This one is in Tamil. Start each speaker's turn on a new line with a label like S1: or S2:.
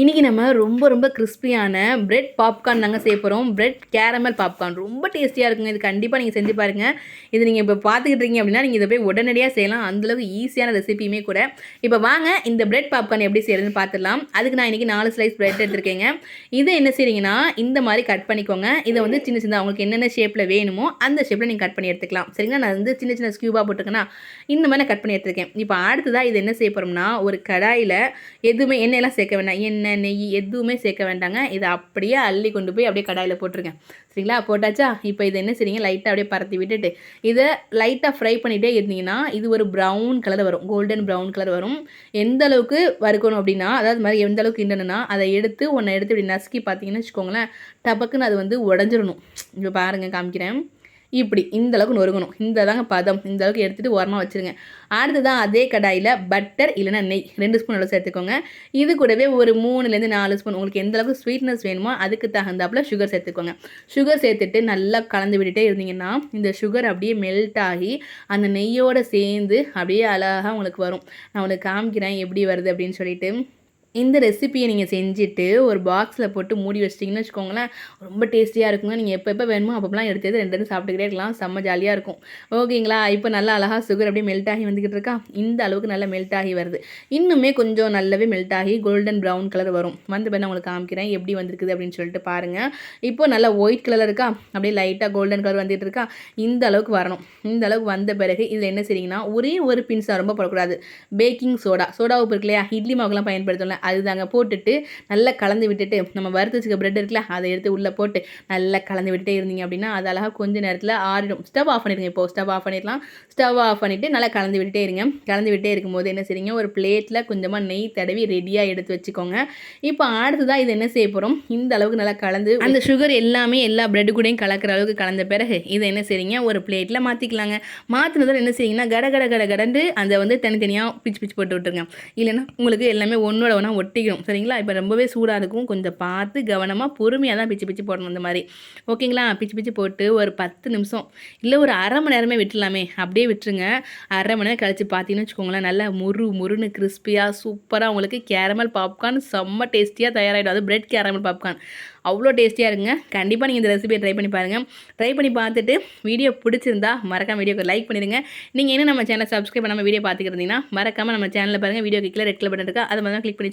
S1: இன்றைக்கி நம்ம ரொம்ப ரொம்ப கிறிஸ்பியான பிரெட் பாப்கார்ன் தாங்க செய்ய போகிறோம் பிரெட் கேரமல் பாப்கார்ன் ரொம்ப டேஸ்டியாக இருக்குங்க. இது கண்டிப்பாக நீங்கள் செஞ்சு பாருங்கள் இது நீங்கள் இப்போ பார்த்துக்கிட்டு இருக்கீங்க அப்படின்னா நீங்கள் இதை போய் உடனடியாக செய்யலாம். அந்தளவுக்கு ஈஸியான ரெசிபியுமே கூட. இப்போ வாங்க இந்த பிரெட் பாப்கார்ன் எப்படி செய்யறதுன்னு பார்த்துடலாம். அதுக்கு நான் இன்றைக்கி நாலு ஸ்லைஸ் பிரெட் எடுத்துருக்கேங்க. இதை என்ன செய்கிறீங்கன்னா இந்த மாதிரி கட் பண்ணிக்கோங்க. இதை வந்து சின்ன சின்ன அவங்களுக்கு என்னென்ன ஷேப்பில் வேணுமோ அந்த ஷேப்பில் நீங்கள் கட் பண்ணி எடுத்துக்கலாம். சரிங்களா? நான் வந்து சின்ன சின்ன ஸ்கியூபாக போட்டுக்கேன்னா இந்த மாதிரி நான் கட் பண்ணி எடுத்துருக்கேன். இப்போ அடுத்ததாக இது என்ன செய்ய போகிறோம்னா ஒரு கடாயில் எதுவுமே எண்ணெயெல்லாம் சேர்க்க வேணாம் எண்ணெய் நெய் எதுவுமே சேர்க்க வேண்டாங்க. இதை அப்படியே அள்ளி கொண்டு போய் அப்படியே கடாயில் போட்டிருக்கேன் சரிங்களா? போட்டாச்சா? இப்போ இதை என்ன செய்றீங்க? லைட்டாக அப்படியே பரத்தி விட்டுட்டு இதை லைட்டாக ஃப்ரை பண்ணிகிட்டே இருந்தீங்கன்னா இது ஒரு ப்ரௌன் கலர் வரும். கோல்டன் ப்ரௌன் கலர் வரும். எந்த அளவுக்கு வறுக்கணும் அப்படின்னா அதாவது மாதிரி எந்த அளவுக்கு கிண்டணும்னா அதை எடுத்து ஒன்றை எடுத்து இப்படி நசுக்கி பார்த்தீங்கன்னு வச்சுக்கோங்களேன் டபக்குன்னு அது வந்து உடஞ்சிடணும். இப்போ பாருங்கள் காமிக்கிறேன். இப்படி இந்த அளவுக்கு நொறுங்கணும். இந்த தாங்க பதம். இந்த அளவுக்கு எடுத்துகிட்டு ஓரமாக வச்சுருங்க. அடுத்ததான் அதே கடாயில் பட்டர் இல்லைன்னா நெய். ரெண்டு ஸ்பூன் அளவு சேர்த்துக்கோங்க. இது கூடவே ஒரு மூணுலேருந்து நாலு ஸ்பூன் உங்களுக்கு எந்த அளவுக்கு ஸ்வீட்னஸ் வேணுமோ அதுக்கு தகுந்தாப்புல சுகர் சேர்த்துக்கோங்க. சுகர் சேர்த்துட்டு நல்லா கலந்து விட்டுட்டே இருந்தீங்கன்னா இந்த சுகர் அப்படியே மெல்ட் ஆகி அந்த நெய்யோடு சேர்ந்து அப்படியே அழகாக உங்களுக்கு வரும். நான் உங்களுக்கு காமிக்கிறேன் எப்படி வருது அப்படின்னு சொல்லிட்டு. இந்த ரெசிப்பியை நீங்கள் செஞ்சுட்டு ஒரு பாக்ஸில் போட்டு மூடி வச்சிட்டிங்கன்னு வச்சுக்கோங்களேன் ரொம்ப டேஸ்டியாக இருக்குங்க. நீங்கள் எப்போ எப்போ வேணுமோ அப்போலாம் எடுத்து எடுத்து ரெண்டு சாப்பிட்டுக்கிட்டே இருக்கலாம். செம்ம ஜாலியாக இருக்கும். ஓகேங்களா? இப்போ நல்லா அழகாக சுகர் அப்படியே மெல்ட் ஆகி வந்துக்கிட்டு இருக்கா? இந்த அளவுக்கு நல்லா மெல்ட் ஆகி வருது. இன்னுமே கொஞ்சம் நல்லாவே மெல்ட் ஆகி கோல்டன் ப்ரௌன் கலர் வரும். வந்து பண்ண உங்களுக்கு காமிக்கிறேன். எப்படி வந்திருக்குது அப்படின்னு சொல்லிட்டு பாருங்கள் இப்போ நல்லா ஒயிட் கலர் இருக்கா? அப்படியே லைட்டாக கோல்டன் கலர் வந்துட்டு இருக்கா? இந்த அளவுக்கு வரணும். இந்த அளவுக்கு வந்த பிறகு இதில் என்ன செய்றீங்கன்னா ஒரே ஒரு பின்ஸாக ரொம்ப போடக்கூடாது. பேக்கிங் சோடா சோடா உப்பு இருக்கு இல்லையா? இட்லி மாவுக்கெல்லாம் பயன்படுத்தல அதுதாங்க போட்டுட்டு நல்லா கலந்து விட்டுட்டு நம்ம வறுத்து வச்சுக்க ப்ரெட் இருக்குல்ல அதை எடுத்து உள்ளே போட்டு நல்லா கலந்து விட்டுட்டே இருந்தீங்க அப்படின்னா அது அழகாக கொஞ்ச நேரத்தில் ஆறிடும். ஸ்டவ் ஆஃப் பண்ணிடுங்க இப்போ. ஸ்டவ் ஆஃப் பண்ணிடலாம். ஸ்டவ் ஆஃப் பண்ணிவிட்டு நல்லா கலந்து விட்டுட்டே இருங்க. கலந்து விட்டே இருக்கும்போது என்ன செய்றீங்க? ஒரு பிளேட்டில் கொஞ்சமாக நெய் தடவி ரெடியாக எடுத்து வச்சுக்கோங்க. இப்போ அடுத்ததாக இது என்ன செய்ய போகிறோம் இந்த அளவுக்கு நல்லா கலந்து அந்த சுகர் எல்லாமே எல்லா ப்ரெட் கூடயும் கலக்கிற அளவுக்கு கலந்த பிறகு இதை என்ன செய்றீங்க? ஒரு பிளேட்டில் மாற்றிக்கலாங்க மாற்றினதில் என்ன செய்யுங்கன்னா கட கட கட கடண்டு அதை வந்து தனித்தனியாக பிச்சு பிச்சு போட்டு விட்டுருங்க. இல்லைன்னா உங்களுக்கு எல்லாமே ஒன்றோட ஒன்றா ஒட்டிக்கும் சரிங்களா? இப்போ ரொம்பவே சூடாக இருக்கும். கொஞ்சம் பார்த்து கவனமாக பொறுமையாக தான் பிச்சு பிச்சு போடணும் இந்த மாதிரி. ஓகேங்களா? பிச்சு பிச்சு போட்டு ஒரு பத்து நிமிஷம். இல்லை ஒரு அரை மணி நேரமே விட்டுலாமே அப்படியே விட்டுருங்க. அரை மணி நேரம் கழித்து பார்த்தீங்கன்னு வச்சுக்கோங்களேன் நல்லா முறு முறுன்னு கிறிஸ்பியாக சூப்பராக உங்களுக்கு கேரமல் பாப்கார்ன் செம்ம டேஸ்டியாக தயாராகிடும் அது பிரெட் கேரமல் பாப்கார்ன் அவ்வளோ டேஸ்டியாக இருக்குங்க கண்டிப்பாக நீங்கள் இந்த ரெசிபியை ட்ரை பண்ணி பாருங்கள் ட்ரை பண்ணி பார்த்துட்டு வீடியோ பிடிச்சிருந்தா மறக்காம வீடியோக்கு லைக் பண்ணிடுங்க. நீங்கள் என்ன நம்ம சேனல் சப்ஸ்கிரைப் பண்ணாமல் வீடியோ பார்த்துக்கிறீங்கன்னா மறக்காமல் நம்ம சேனலில் பாருங்கள் video click red colour button இருக்கா அதை மாதிரி கிளிக் பண்ணி